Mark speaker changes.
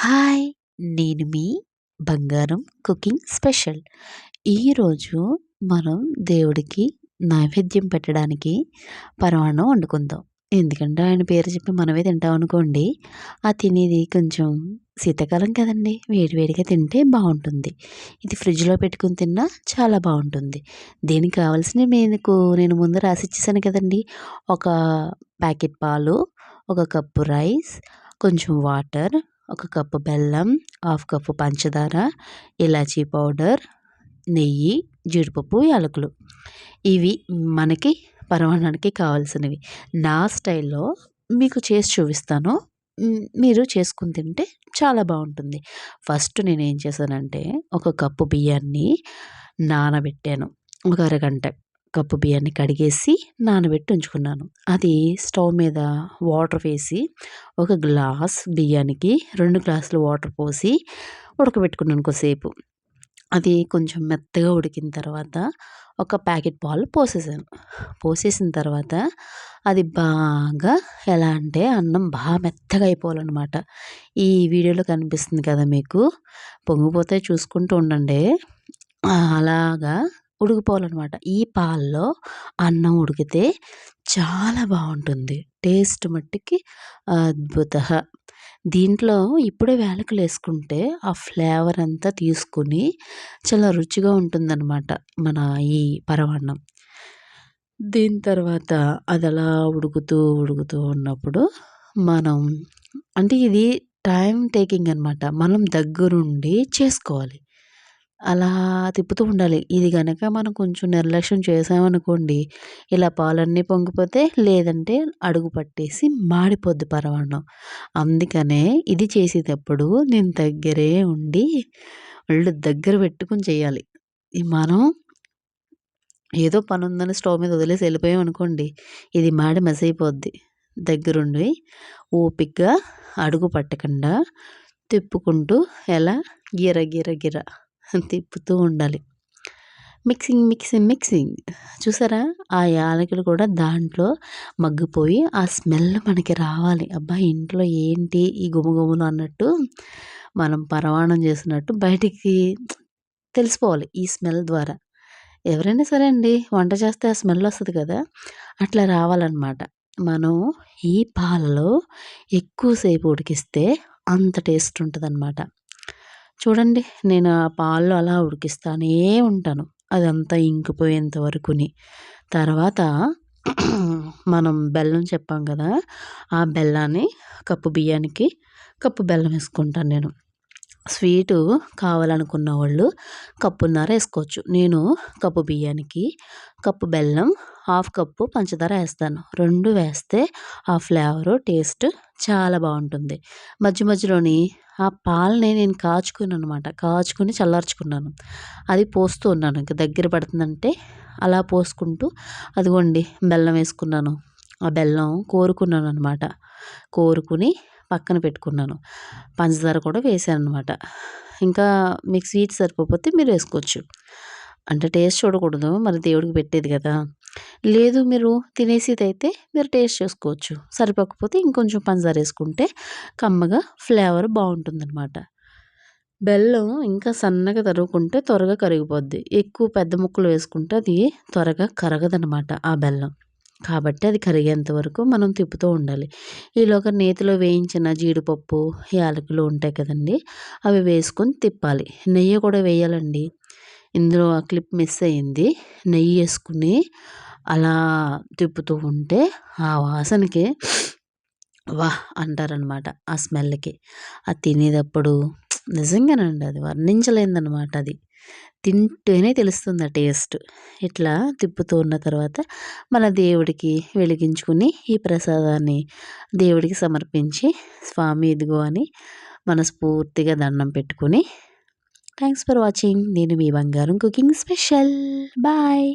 Speaker 1: Hi నేను మీ బంగారం cooking special. ఈరోజు మనం దేవుడికి నైవేద్యం పెట్టడానికి పరమాన్నం వండుకుందాం. ఎందుకంటే ఆయన పేరు చెప్పి మనమే తింటాం అనుకోండి ఆ తినేది కొంచెం శీతాకాలం కదండి వేడివేడిగా తింటే బాగుంటుంది. ఇది ఫ్రిడ్జ్లో పెట్టుకుని తిన్నా చాలా బాగుంటుంది. దీనికి కావాల్సిన మీకు నేను ముందు రాసి ఇచ్చేసాను కదండి. ఒక ప్యాకెట్ పాలు ఒక కప్పు రైస్ కొంచెం వాటర్ ఒక కప్పు బెల్లం హాఫ్ కప్పు పంచదార ఇలాచీ పౌడర్ నెయ్యి జీడిపప్పు యాలకులు. ఇవి మనకి పరమాన్నానికి కావాల్సినవి. నా స్టైల్లో మీకు చేసి చూపిస్తాను. మీరు చేసుకుని తింటే చాలా బాగుంటుంది. ఫస్ట్ నేను ఏం చేశానంటే ఒక కప్పు బియ్యాన్ని నానబెట్టాను. ఒక అరగంట. కప్పు బియ్యాన్ని కడిగేసి నానబెట్టి ఉంచుకున్నాను. అది స్టవ్ మీద వాటర్ వేసి ఒక గ్లాస్ బియ్యానికి రెండు గ్లాసులు వాటర్ పోసి ఉడకబెట్టుకున్నాను కొద్దిసేపు. అది కొంచెం మెత్తగా ఉడికిన తర్వాత ఒక ప్యాకెట్ పాలు పోసేసాను. పోసేసిన తర్వాత అది బాగా ఎలా అంటే అన్నం బాగా మెత్తగా అయిపోవాలన్నమాట. ఈ వీడియోలో కనిపిస్తుంది కదా మీకు? పొంగిపోతే చూసుకుంటూ ఉండండి. అలాగా ఉడికిపోవాలన్నమాట. ఈ పాలలో అన్నం ఉడికితే చాలా బాగుంటుంది. టేస్ట్ మట్టికి అద్భుత దీంట్లో ఇప్పుడే వేలకులు వేసుకుంటే ఆ ఫ్లేవర్ అంతా తీసుకుని చాలా రుచిగా ఉంటుందన్నమాట మన ఈ పరమాన్నం. దీని తర్వాత అది అలా ఉడుకుతూ ఉడుకుతూ ఉన్నప్పుడు మనం అంటే ఇది టైం టేకింగ్ అనమాట మనం దగ్గరుండి చేసుకోవాలి. అలా తిప్పుతూ ఉండాలి. ఇది కనుక మనం కొంచెం నిర్లక్ష్యం చేసామనుకోండి ఇలా పాలన్నీ పొంగిపోతే లేదంటే అడుగు పట్టేసి మాడిపోద్ది పరమాన్నం. అందుకనే ఇది చేసేటప్పుడు నేను దగ్గరే ఉండి ఒళ్ళు దగ్గర పెట్టుకుని చేయాలి. మనం ఏదో పని ఉందని స్టవ్ మీద వదిలేసి వెళ్ళిపోయాం అనుకోండి ఇది మాడి మెస్ అయిపోద్ది దగ్గరుండి ఓపిక్గా అడుగు పట్టకుండా తిప్పుకుంటూ ఎలా గిర గిర గిర తిప్పుతూ ఉండాలి. Mixing mixing mixing. చూసారా? ఆ యాలకులు కూడా దాంట్లో మగ్గిపోయి ఆ స్మెల్ మనకి రావాలి. అబ్బా ఇంట్లో ఏంటి ఈ గుమగుమలు అన్నట్టు మనం పరమాణం చేసినట్టు బయటికి తెలిసిపోవాలి ఈ స్మెల్ ద్వారా. ఎవరైనా సరే అండి వంట చేస్తే ఆ స్మెల్ వస్తుంది కదా అట్లా రావాలన్నమాట. మనం ఈ పాలలో ఎక్కువసేపు ఉడికిస్తే అంత టేస్ట్ ఉంటుంది అన్నమాట చూడండి నేను ఆ పాలు అలా ఉడికిస్తానే ఉంటాను. అదంతా ఇంకిపోయేంత వరకుని. తర్వాత మనం బెల్లం చెప్పాం కదా ఆ బెల్లాన్ని కప్పు బియ్యానికి కప్పు బెల్లం వేసుకుంటాను నేను. స్వీటు కావాలనుకున్న వాళ్ళు కప్పున్నర వేసుకోవచ్చు. నేను కప్పు బియ్యానికి కప్పు బెల్లం హాఫ్ కప్పు పంచదార వేస్తాను. రెండు వేస్తే ఆ ఫ్లేవరు టేస్ట్ చాలా బాగుంటుంది. మధ్య మధ్యలోని ఆ పాలని నేను కాచుకున్నాను అనమాట కాచుకుని చల్లార్చుకున్నాను. అది పోస్తూ ఉన్నాను. ఇంకా దగ్గర పడుతుందంటే అలా పోసుకుంటూ అదిగోండి బెల్లం వేసుకున్నాను. ఆ బెల్లం కోరుకున్నాను అనమాట కోరుకుని పక్కన పెట్టుకున్నాను. పంచదార కూడా వేసాను అనమాట ఇంకా మీకు స్వీట్ సరిపోతే మీరు వేసుకోవచ్చు. అంటే టేస్ట్ చూడకూడదు. మరి దేవుడికి పెట్టేది కదా. లేదు మీరు తినేసేది అయితే మీరు టేస్ట్ చేసుకోవచ్చు. సరిపోకపోతే ఇంకొంచెం పంచదార వేసుకుంటే కమ్మగా ఫ్లేవర్ బాగుంటుందన్నమాట. బెల్లం ఇంకా సన్నగా తరుగుకుంటే త్వరగా కరిగిపోద్ది. ఎక్కువ పెద్ద ముక్కలు వేసుకుంటే అది త్వరగా కరగదనమాట ఆ బెల్లం. కాబట్టి అది కరిగేంత వరకు మనం తిప్పుతూ ఉండాలి. ఈలోగా నేతిలో వేయించిన జీడిపప్పు యాలకులు ఉంటాయి కదండి అవి వేసుకొని తిప్పాలి. నెయ్యి కూడా వేయాలండి. ఇందులో ఆ క్లిప్ మిస్ అయింది నెయ్యి వేసుకుని అలా తిప్పుతూ ఉంటే ఆ వాసనకి వాహ్! అంటారనమాట ఆ స్మెల్కి. అది తినేటప్పుడు నిజంగానండి అది వర్ణించలేదన్నమాట అది. తింటేనే తెలుస్తుంది ఆ టేస్ట్. ఇట్లా తిప్పుతూ ఉన్న తర్వాత మన దేవుడికి వెలిగించుకుని ఈ ప్రసాదాన్ని దేవుడికి సమర్పించి స్వామి ఇదిగో అని మనస్ఫూర్తిగా దండం పెట్టుకుని థ్యాంక్స్ ఫర్ వాచింగ్. నేను మీ బంగారం కుకింగ్ స్పెషల్. బాయ్.